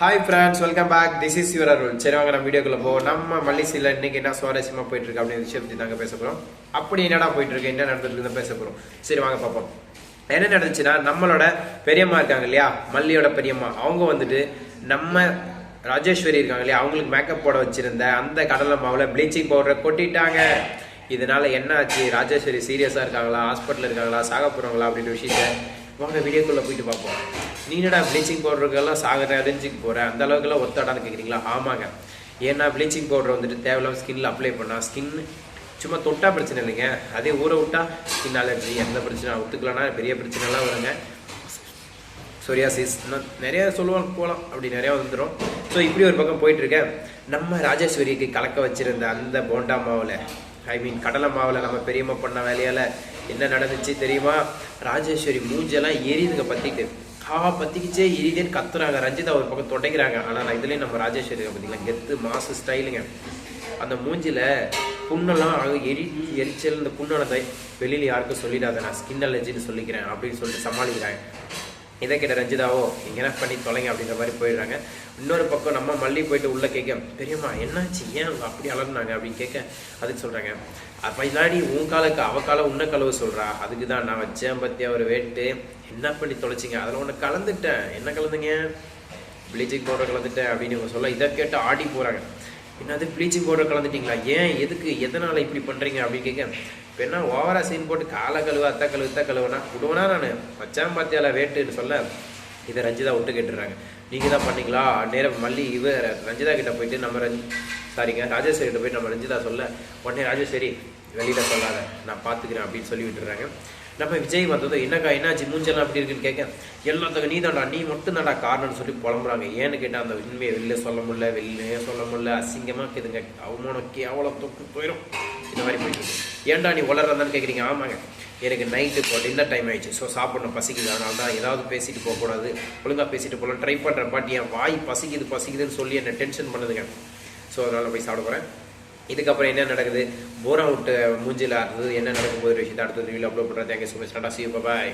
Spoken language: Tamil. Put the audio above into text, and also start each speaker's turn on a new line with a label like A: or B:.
A: Hi friends welcome back this is your Arul சரி வாங்க நம்ம வீடியோக்குள்ள போ நம்ம மல்லிசியில் இன்னைக்கு என்ன சுவாரஸ்யமாக போயிட்டு இருக்கு அப்படின்னு விஷயம் பற்றி நாங்கள் பேச போகிறோம் அப்படி என்னடா போயிட்டு இருக்கு? என்ன நடந்துட்டு பேச போகிறோம் சரி வாங்க பார்ப்போம். என்ன நடந்துச்சுன்னா நம்மளோட பெரியம்மா இருக்காங்க இல்லையா? மல்லியோட பெரியம்மா. அவங்க வந்துட்டு நம்ம ராஜேஸ்வரி இருக்காங்க இல்லையா? அவங்களுக்கு மேக்கப் போட வச்சிருந்த அந்த கடலை மாவில் ப்ளீச்சிங் பவுடரை கொட்டிட்டாங்க. இதனால என்ன ஆச்சு? ராஜேஸ்வரி சீரியஸாக இருக்காங்களா? ஹாஸ்பிட்டல் இருக்காங்களா? சாக போகிறாங்களா அப்படின்ற விஷயத்த வாங்க வீடியோக்குள்ளே போயிட்டு பார்ப்போம். நீ என்னடா ப்ளீச்சிங் பவுடருக்கெல்லாம் சாகிற தெரிஞ்சுக்க போற அந்த அளவுக்குலாம் ஒத்தாடான்னு கேட்குறீங்களா ஆமாங்க. ஏன்னா ப்ளீச்சிங் பவுடர் வந்துட்டு தேவையில்லாம ஸ்கின்ல அப்ளை பண்ணா ஸ்கின் சும்மா தொட்டா பிரச்சனை இல்லைங்க. அதே ஊற விட்டா ஸ்கின் அலர்ஜி எந்த பிரச்சனை ஒத்துக்கலன்னா பெரிய பிரச்சனைலாம் வருங்க. சொரியாசிஸ் இன்னும் நிறைய சொல்லுவாங்க போகலாம் அப்படி நிறைய வந்துடும் ஸோ இப்படி ஒரு பக்கம் போயிட்டு இருக்கேன் நம்ம ராஜேஸ்வரிக்கு கலக்க வச்சிருந்த அந்த போண்டா மாவில் ஐ மீன் கடலை மாவில் நம்ம பெரியம்மா பண்ண வேலையால் என்ன நடந்துச்சு தெரியுமா? ராஜேஸ்வரி மூஞ்செல்லாம் எரியுதுங்க பற்றிட்டு கா பற்றிக்கிச்சே எரிதேன்னு கத்துறாங்க. ரஞ்சிதா ஒரு பக்கம் தொடைக்கிறாங்க. ஆனால் நான் இதுலேயும் நம்ம ராஜேஸ்வரி பார்த்தீங்களா கெத்து மாசு ஸ்டைலுங்க. அந்த மூஞ்சில புண்ணெல்லாம் அழகு எரி எரிச்சல் இந்த புண்ணானதை வெளியில் யாருக்கும் சொல்லிடாத. நான் ஸ்கின் அலர்ஜின்னு சொல்லிக்கிறேன் அப்படின்னு சொல்லிட்டு சமாளிக்கிறாங்க. இதை கிட்ட ரஞ்சிதாவோ இங்க என்ன பண்ணி தொலைங்க அப்படின்ற மாதிரி போயிடுறாங்க. இன்னொரு பக்கம் நம்ம மல்லி போயிட்டு உள்ள கேட்க பெரியம்மா என்னாச்சு? ஏன் அவங்க அப்படி அலர்னாங்க அப்படின்னு கேட்க அதுக்கு சொல்றாங்க. அப்ப இல்லாடி உன் காலுக்கு அவ கால உன்ன கழுவு சொல்றா. அதுக்கு தான் நான் வச்சேன் பத்தியா ஒரு வேட்டு. என்ன பண்ணி தொலைச்சிங்க? அதில் ஒன்று கலந்துட்டேன். என்ன கலந்துங்க? ப்ளீச்சிங் பவுடர் கலந்துட்டேன் அப்படின்னு இவங்க சொல்ல இதை கேட்டு ஆடி போறாங்க. என்னது ப்ளீச்சிங் பவுடர் கலந்துட்டிங்களா? ஏன் எதுக்கு எதனால் இப்படி பண்ணுறீங்க அப்படின்னு கேட்க இப்போ என்ன ஓவரா சீன் போட்டு காலை கழுவு அத்தை கழுவு இத்த கழுவுனா? விடுவேனா நான்? மச்சான் பாத்தியால வேட்டுன்னு சொல்ல இதை ரஞ்சிதா விட்டு கேட்டுறாங்க நீங்கள் தான் பண்ணீங்களா? நேரம் மல்லி இவ ரஞ்சிதா கிட்ட போயிட்டு நம்ம ரஞ்சி சாரிங்க ராஜேஸ்வரி போய் போயிட்டு நம்ம ரஞ்சிதா சொல்ல உடனே ராஜேஸ்வரி வெளியில் சொல்லாத நான் பார்த்துக்கிறேன் அப்படின்னு சொல்லி விட்டுறாங்க. நம்ம விஜய் வந்ததும் என்னக்கா என்னாச்சு? மூஞ்செல்லாம் அப்படி இருக்குன்னு கேட்க எல்லாத்துக்கும் நீ தான்டா நீ மட்டும் தான்டா காரணம்னு சொல்லி புலம்புறாங்க. ஏன்னு கேட்டால் அந்த உண்மையை வெளில சொல்ல முடியல வெளியிலேயே சொல்ல முடியல அசிங்கமாக இருக்குதுங்க அவமானம் கேவலம் தொக்கு போயிடும் இந்த மாதிரி போயிட்டு ஏன்டா நீ வளர்றதான்னு கேட்குறீங்க ஆமாங்க. எனக்கு நைட்டு இப்போ டின்னர் டைம் ஆயிடுச்சு. ஸோ சாப்பிடணும் பசிக்குது. அதனால தான் ஏதாவது பேசிட்டு போகக்கூடாது. ஒழுங்காக பேசிட்டு போகலாம் ட்ரை பண்ணுறேன் பாட்டி என் வாய் பசிக்குது பசிக்குதுன்னு சொல்லி என்னை டென்ஷன் பண்ணுதுங்க. ஸோ அதனால் போய் சாப்பிட போகிறேன் இதுக்கப்புறம் என்ன நடக்குது? போர் விட்டு மூஞ்சில அடுத்தது என்ன நடக்கும் போது விஷயத்தை அடுத்தது வீடியோ அப்லோட் பண்ணுறேன் thank you so much tata see bye